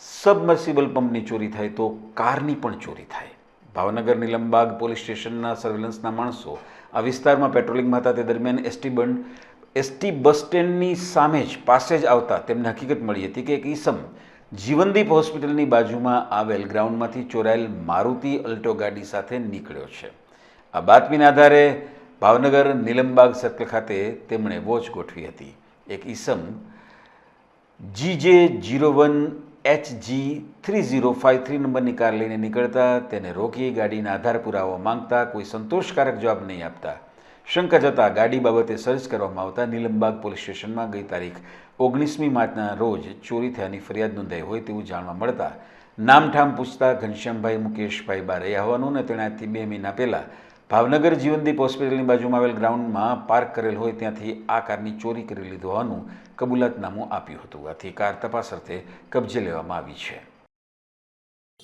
Submersible પંપની ચોરી થાય તો કારની પણ ચોરી થાય. ભાવનગર નિલમબાગ પોલીસ સ્ટેશનના સર્વેલન્સના માણસો આ વિસ્તારમાં પેટ્રોલિંગમાં હતા તે દરમિયાન એસટી બંધ એસટી બસ સ્ટેન્ડની સામે જ પાસે જ આવતા તેમને હકીકત મળી હતી કે એક ઈસમ જીવનદીપ હોસ્પિટલની બાજુમાં આવેલ ગ્રાઉન્ડમાંથી ચોરાયેલ મારુતિ અલ્ટો ગાડી સાથે નીકળ્યો છે. આ બાતમીના આધારે ભાવનગર નીલમબાગ સર્કલ ખાતે તેમણે વોચ ગોઠવી હતી. એક ઈસમ G J zero one H G three zero five three નંબરની કાર લઈને નીકળતા, તેને રોકી ગાડીના આધાર પુરાવા માંગતા, કોઈ સંતોષકારક જવાબ નહીં આપતા. શંકા જતાં ગાડી બાબતે સર્ચ કરવામાં આવતા નીલમબાગ પોલીસ સ્ટેશનમાં ગઈ તારીખ ઓગણીસમી માર્ચના રોજ ચોરી થયાની ફરિયાદ નોંધાઈ હોય તેવું જાણવા મળતા નામઠામ પૂછતા ઘનશ્યામભાઈ મુકેશભાઈ બા રહ્યા હોવાનું અને તેણે આજથી બે મહિના પહેલાં ભાવનગર જીવનદીપ હોસ્પિટલની બાજુમાં આવેલ ગ્રાઉન્ડમાં પાર્ક કરેલ હોય ત્યાંથી આ કારની ચોરી કરી લીધું હોવાનું કબૂલાતનામું આપ્યું હતું. આથી કાર તપાસ અર્થે કબજે લેવામાં આવી છે.